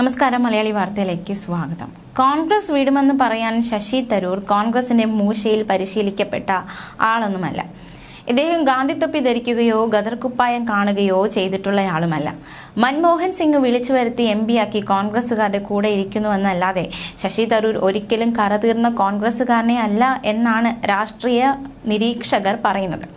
നമസ്കാരം മലയാളി വാർത്തയിലേക്ക് സ്വാഗതം. കോൺഗ്രസ് വിടുമെന്ന് പറയാൻ ശശി തരൂർ കോൺഗ്രസിന്റെ മൂശയിൽ പരിശീലിക്കപ്പെട്ട ആളൊന്നുമല്ല. ഇദ്ദേഹം ഗാന്ധിത്തൊപ്പി ധരിക്കുകയോ ഗദർകുപ്പായം കാണുകയോ ചെയ്തിട്ടുള്ള ആളുമല്ല. മൻമോഹൻ സിംഗ് വിളിച്ചു വരുത്തി എം ആക്കി കോൺഗ്രസുകാരുടെ കൂടെ ഇരിക്കുന്നുവെന്നല്ലാതെ ശശി തരൂർ ഒരിക്കലും കറതീർന്ന കോൺഗ്രസുകാരനെ അല്ല എന്നാണ് രാഷ്ട്രീയ നിരീക്ഷകർ പറയുന്നത്.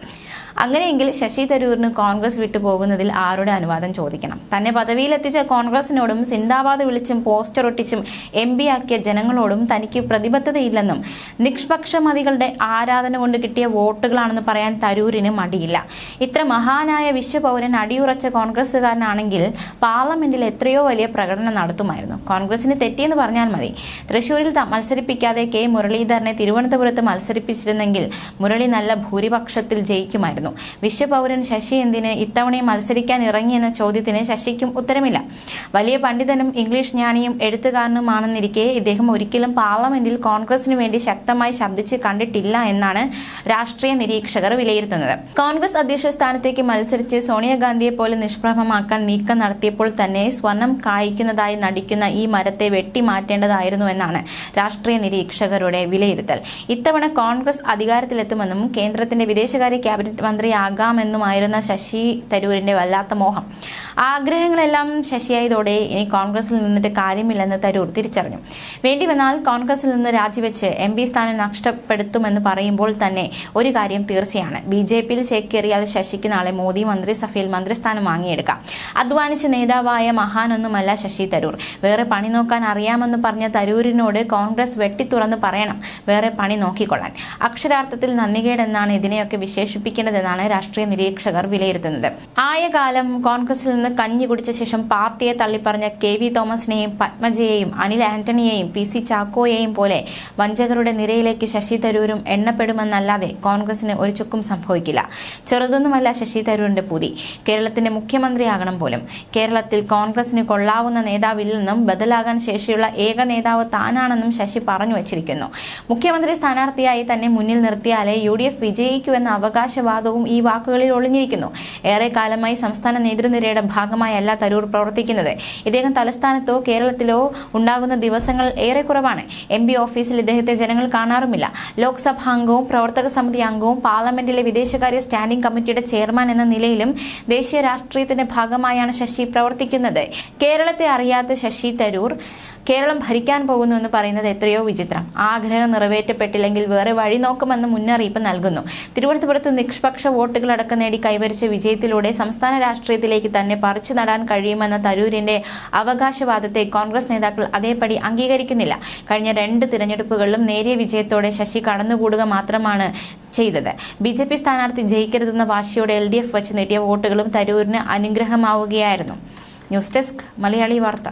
അങ്ങനെയെങ്കിൽ ശശി തരൂരിന് കോൺഗ്രസ് വിട്ടു പോകുന്നതിൽ ആരുടെ അനുവാദം ചോദിക്കണം? തന്നെ പദവിയിലെത്തിച്ച കോൺഗ്രസിനോടും സിന്ദാബാദ് വിളിച്ചും പോസ്റ്റർ ഒട്ടിച്ചും എം പി ആക്കിയ ജനങ്ങളോടും തനിക്ക് പ്രതിബദ്ധതയില്ലെന്നും നിഷ്പക്ഷമതികളുടെ ആരാധന കൊണ്ട് കിട്ടിയ വോട്ടുകളാണെന്ന് പറയാൻ തരൂരിന് മടിയില്ല. ഇത്ര മഹാനായ വിശ്വപൗരൻ അടിയുറച്ച കോൺഗ്രസ്സുകാരനാണെങ്കിൽ പാർലമെന്റിൽ എത്രയോ വലിയ പ്രകടനം നടത്തുമായിരുന്നു. കോൺഗ്രസിന് തെറ്റിയെന്ന് പറഞ്ഞാൽ മതി. തൃശൂരിൽ മത്സരിപ്പിക്കാതെ കെ മുരളീധരനെ തിരുവനന്തപുരത്ത് മത്സരിപ്പിച്ചിരുന്നെങ്കിൽ മുരളി നല്ല ഭൂരിപക്ഷത്തിൽ ജയിക്കുമായിരുന്നു. വിശ്വപൗരൻ ശശി എന്തിന് ഇത്തവണയും മത്സരിക്കാൻ ഇറങ്ങിയെന്ന ചോദ്യത്തിന് ശശിക്കും ഉത്തരമില്ല. വലിയ പണ്ഡിതനും ഇംഗ്ലീഷ് ജ്ഞാനിയും എഴുത്തുകാരനുമാണെന്നിരിക്കെ ഇദ്ദേഹം ഒരിക്കലും പാർലമെന്റിൽ കോൺഗ്രസിനു വേണ്ടി ശക്തമായി ശബ്ദിച്ച് കണ്ടിട്ടില്ല എന്നാണ് രാഷ്ട്രീയ നിരീക്ഷകർ വിലയിരുത്തുന്നത്. കോൺഗ്രസ് അധ്യക്ഷ സ്ഥാനത്തേക്ക് മത്സരിച്ച് സോണിയാഗാന്ധിയെ പോലെ നിഷ്പ്രഭമാക്കാൻ നീക്കം നടത്തിയപ്പോൾ തന്നെ സ്വർണം കായ്ക്കുന്നതായി നടിക്കുന്ന ഈ മരത്തെ വെട്ടിമാറ്റേണ്ടതായിരുന്നു എന്നാണ് രാഷ്ട്രീയ നിരീക്ഷകരുടെ വിലയിരുത്തൽ. ഇത്തവണ കോൺഗ്രസ് അധികാരത്തിലെത്തുമെന്നും കേന്ദ്രത്തിന്റെ വിദേശകാര്യ ക്യാബിനറ്റ് മന്ത്രിയാകാമെന്നുമായിരുന്ന ശശി തരൂരിന്റെ വല്ലാത്ത മോഹം. ആഗ്രഹങ്ങളെല്ലാം ശശിയായതോടെ ഇനി കോൺഗ്രസിൽ നിന്നിട്ട് കാര്യമില്ലെന്ന് തരൂർ തിരിച്ചറിഞ്ഞു. വേണ്ടി വന്നാൽ കോൺഗ്രസിൽ നിന്ന് രാജിവെച്ച് എം പി സ്ഥാനം നഷ്ടപ്പെടുത്തുമെന്ന് പറയുമ്പോൾ തന്നെ ഒരു കാര്യം തീർച്ചയാണ്. ബി ജെ പിയിൽ ചേക്കേറിയാൽ ശശിക്ക് നാളെ മോദി മന്ത്രിസഭയിൽ മന്ത്രിസ്ഥാനം വാങ്ങിയെടുക്കാം. അധ്വാനിച്ച നേതാവായ മഹാനൊന്നുമല്ല ശശി തരൂർ. വേറെ പണി നോക്കാൻ അറിയാമെന്ന് പറഞ്ഞ തരൂരിനോട് കോൺഗ്രസ് വെട്ടിത്തുറന്ന് പറയണം. വേറെ പണി നോക്കിക്കൊള്ളാൻ. അക്ഷരാർത്ഥത്തിൽ നന്ദികേടെന്നാണ് ഇതിനെയൊക്കെ വിശേഷിപ്പിക്കേണ്ടതെന്നാണ് രാഷ്ട്രീയ നിരീക്ഷകർ വിലയിരുത്തുന്നത്. ആയകാലം കോൺഗ്രസിൽ നിന്ന് കഞ്ഞി കുടിച്ച ശേഷം പാർട്ടിയെ തള്ളിപ്പറഞ്ഞ കെ വി തോമസിനെയും പത്മജയെയും അനിൽ ആന്റണിയെയും പി സി ചാക്കോയെയും പോലെ വഞ്ചകരുടെ നിരയിലേക്ക് ശശി തരൂരും എണ്ണപ്പെടുമെന്നല്ലാതെ കോൺഗ്രസിന് ഒരു ചുക്കും സംഭവിക്കില്ല. ചെറുതൊന്നുമല്ല ശശി തരൂരിന്റെ പൂതി. കേരളത്തിന്റെ മുഖ്യമന്ത്രിയാകണം പോലും. കേരളത്തിൽ കോൺഗ്രസിന് കൊള്ളാവുന്ന നേതാവില്ലെന്നും ബദലാകാൻ ശേഷിയുള്ള ഏക നേതാവ് താനാണെന്നും ശശി പറഞ്ഞു വച്ചിരിക്കുന്നു. മുഖ്യമന്ത്രി സ്ഥാനാർത്ഥിയായി തന്നെ മുന്നിൽ നിർത്തിയാലേ യു ഡി എഫ് വിജയിക്കൂ എന്ന അവകാശവാദവും ഈ വാക്കുകളിൽ ഒളിഞ്ഞിരിക്കുന്നു. ഏറെക്കാലമായി സംസ്ഥാന നേതൃനിരയുടെ ഭാഗമായല്ല തരൂർ പ്രവർത്തിക്കുന്നത്. ഇദ്ദേഹം തലസ്ഥാനത്തോ കേരളത്തിലോ ഉണ്ടാകുന്ന ദിവസങ്ങൾ ഏറെ കുറവാണ് എം പി ഓഫീസിൽ ഇദ്ദേഹത്തെ ജനങ്ങൾ കാണാറുമില്ല. ലോക്സഭാ അംഗവും പ്രവർത്തക സമിതി അംഗവും പാർലമെന്റിലെ വിദേശകാര്യ സ്റ്റാൻഡിംഗ് കമ്മിറ്റിയുടെ ചെയർമാൻ എന്ന നിലയിലും ദേശീയ രാഷ്ട്രീയത്തിന്റെ ഭാഗമായാണ് ശശി പ്രവർത്തിക്കുന്നത്. കേരളത്തെ അറിയാത്ത ശശി തരൂർ കേരളം ഭരിക്കാൻ പോകുന്നു എന്ന് പറയുന്നത് എത്രയോ വിചിത്രം. ആഗ്രഹം നിറവേറ്റപ്പെട്ടില്ലെങ്കിൽ വേറെ വഴി നോക്കുമെന്ന് മുന്നറിയിപ്പ് നൽകുന്നു. തിരുവനന്തപുരത്ത് നിഷ്പക്ഷ വോട്ടുകളടക്കം നേടി കൈവരിച്ച വിജയത്തിലൂടെ സംസ്ഥാന രാഷ്ട്രീയത്തിലേക്ക് തന്നെ പറിച്ചു നടാൻ കഴിയുമെന്ന തരൂരിന്റെ അവകാശവാദത്തെ കോൺഗ്രസ് നേതാക്കൾ അതേപടി അംഗീകരിക്കുന്നില്ല. കഴിഞ്ഞ രണ്ട് തിരഞ്ഞെടുപ്പുകളിലും നേരിയ വിജയത്തോടെ ശശി കടന്നുകൂടുക മാത്രമാണ് ചെയ്തത്. ബി ജെ പി സ്ഥാനാർത്ഥി ജയിക്കരുതെന്ന വാശിയോടെ എൽ ഡി എഫ് വെച്ച് നേടിയ വോട്ടുകളും തരൂരിന് അനുഗ്രഹമാവുകയായിരുന്നു. News desk Malayali Vartha.